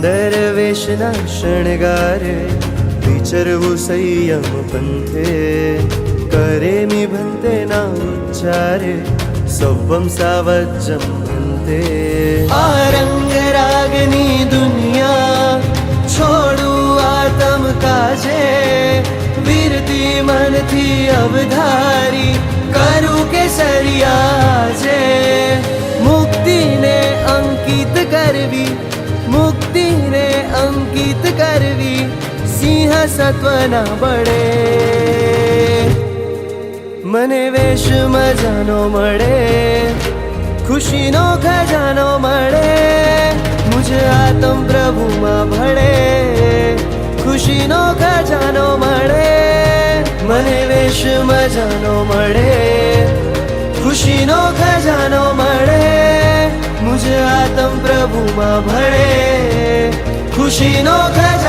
સુંદર વેશના શણગારે, વિચરવું સંયમ પંથે. કરે મી ભંતે ના ઉચ્ચારે, સૌવમ સાવજમ ભંતે આ રંગ રાગની દુનિયા, છોડું આતમ કાજે. વીરતી મનથી અવધારી, કરું કે સરિયા છે મુક્તિને અંકિત કરવી મુક્તિને અંકિત કરવી સિંહ સત્વના બળે મને વેશ મજાનો મળે ખુશીનો ખજાનો મળે મુજ આતમ પ્રભુમાં ભળે ખુશીનો ખજાનો મળે મને વેશ મજાનો મળે આતમ પ્રભુમાં ભળે. ખુશીનો ખજાનો